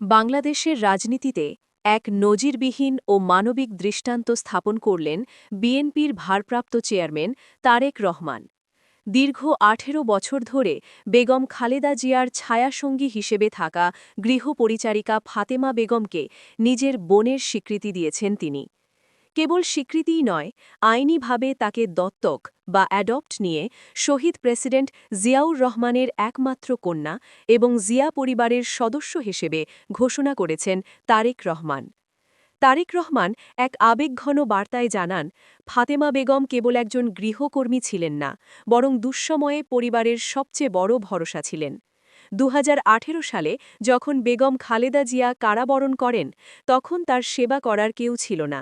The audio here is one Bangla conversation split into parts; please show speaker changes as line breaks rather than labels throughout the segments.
বাংলাদেশের রাজনীতিতে এক নজিরবিহীন ও মানবিক দৃষ্টান্ত স্থাপন করলেন বিএনপির ভারপ্রাপ্ত চেয়ারম্যান তারেক রহমান। দীর্ঘ আঠেরো বছর ধরে বেগম খালেদা জিয়ার ছায়াসঙ্গী হিসেবে থাকা গৃহপরিচারিকা ফাতেমা বেগমকে নিজের বোনের স্বীকৃতি দিয়েছেন তিনি। কেবল স্বীকৃতিই নয়, আইনিভাবে তাকে দত্তক বা অ্যাডপ্ট নিয়ে শহীদ প্রেসিডেন্ট জিয়াউর রহমানের একমাত্র কন্যা এবং জিয়া পরিবারের সদস্য হিসেবে ঘোষণা করেছেন তারেক রহমান। তারেক রহমান এক আবেগঘন বার্তায় জানান, ফাতেমা বেগম কেবল একজন গৃহকর্মী ছিলেন না, বরং দুঃসময়ে পরিবারের সবচেয়ে বড় ভরসা ছিলেন। দু হাজার আঠেরো সালে যখন বেগম খালেদা জিয়া কারাবরণ করেন, তখন তার সেবা করার কেউ ছিল না।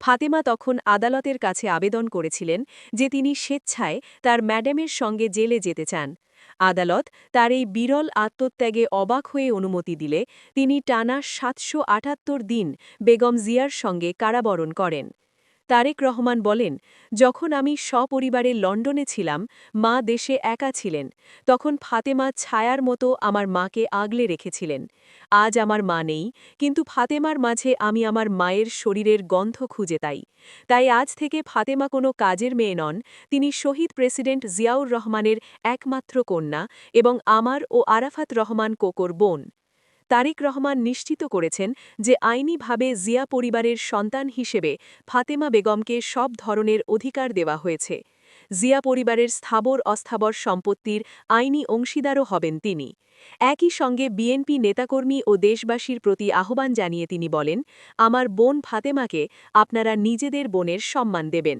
ফাতেমা তখন আদালতের কাছে আবেদন করেছিলেন যে তিনি স্বেচ্ছায় তার ম্যাডামের সঙ্গে জেলে যেতে চান। আদালত তার এই বিরল আত্মত্যাগে অবাক হয়ে অনুমতি দিলে তিনি টানা সাতশো আটাত্তর দিন বেগম জিয়ার সঙ্গে কারাবরণ করেন। তারেক রহমান বলেন, যখন আমি সপরিবারে লন্ডনে ছিলাম, মা দেশে একা ছিলেন। তখন ফাতেমা ছায়ার মতো আমার মাকে আগলে রেখেছিলেন। আজ আমার মা নেই, কিন্তু ফাতেমার মাঝে আমি আমার মায়ের শরীরের গন্ধ খুঁজে তাই তাই আজ থেকে ফাতেমা কোনো কাজের মেয়ে নন, তিনি শহীদ প্রেসিডেন্ট জিয়াউর রহমানের একমাত্র কন্যা এবং আমার ও আরাফাত রহমান কোকর বোন। তারেক রহমান নিশ্চিত করেছেন যে আইনিভাবে জিয়া পরিবারের সন্তান হিসেবে ফাতেমা বেগমকে সব ধরনের অধিকার দেওয়া হয়েছে। জিয়া পরিবারের স্থাবর অস্থাবর সম্পত্তির আইনি অংশীদারও হবেন তিনি। একই সঙ্গে বিএনপি নেতাকর্মী ও দেশবাসীর প্রতি আহ্বান জানিয়ে তিনি বলেন, আমার বোন ফাতেমাকে আপনারা নিজেদের বোনের সম্মান দেবেন।